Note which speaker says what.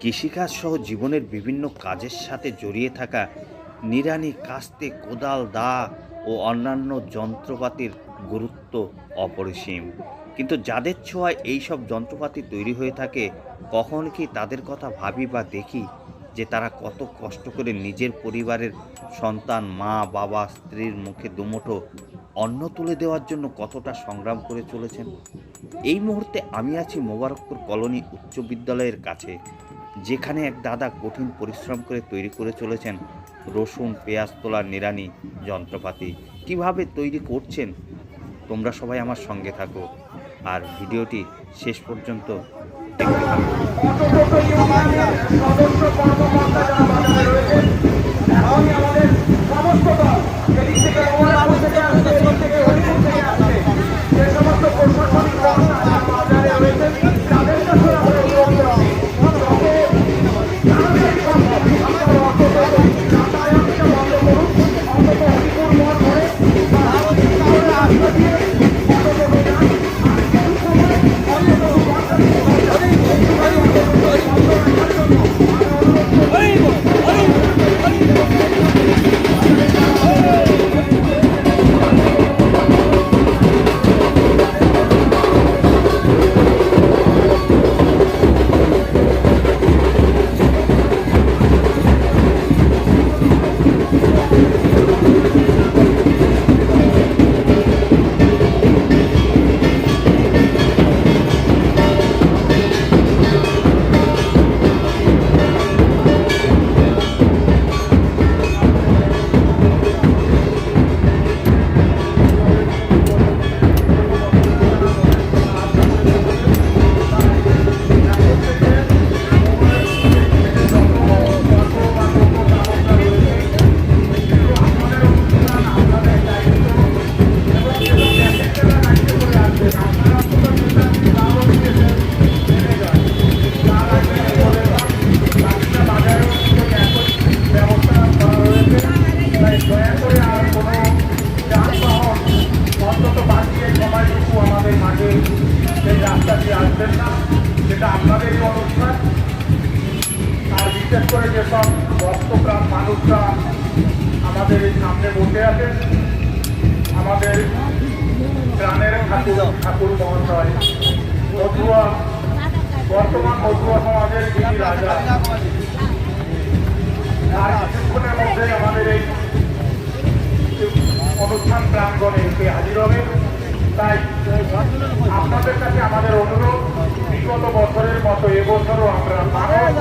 Speaker 1: কৃষিকাজ সহ জীবনের বিভিন্ন কাজের সাথে জড়িয়ে থাকা নিরানি কাস্তে, কোদাল, দা ও অন্যান্য যন্ত্রপাতির গুরুত্ব অপরিসীম। কিন্তু যাদের ছোঁয়ায় এইসব যন্ত্রপাতি তৈরি হয়ে থাকে, কখন কি তাদের কথা ভাবি বা দেখি যে তারা কত কষ্ট করে নিজের পরিবারের সন্তান, মা, বাবা, স্ত্রীর মুখে দুমুঠো অন্ন তুলে দেওয়ার জন্য কতটা সংগ্রাম করে চলেছেন? এই মুহূর্তে আমি আছি মোবারকপুর কলোনি উচ্চ বিদ্যালয়ের কাছে। যেখানে এক দাদা কঠিন পরিশ্রম করে তৈরি করে চলেছেন রসুন, পেঁয়াজ তোলার নিরানি যন্ত্রপাতি। কীভাবে তৈরি করছেন? তোমরা সবাই আমার সঙ্গে থাকো। আর ভিডিওটি শেষ পর্যন্ত দেখতে থাকো।
Speaker 2: সেই রাস্তা আসবেন না সেটা আপনাদেরই অনুষ্ঠান আর বিশেষ করে যেসব ভক্তপ্রাণ মানুষরা আমাদের এই সামনে বসে আছেন আমাদের প্রাণের ঠাকুর ঠাকুর মহাশয় মধুয়া বর্তমান মধুয়া সমাজের যিনি রাজা আর কিছুক্ষণের মধ্যে আমাদের এই অনুষ্ঠান প্রাঙ্গণে এসে হাজির হবে তাই আপনাদের কাছে আমাদের অনুরোধ বিগত বছরের মতো এবছরও আমরা মানব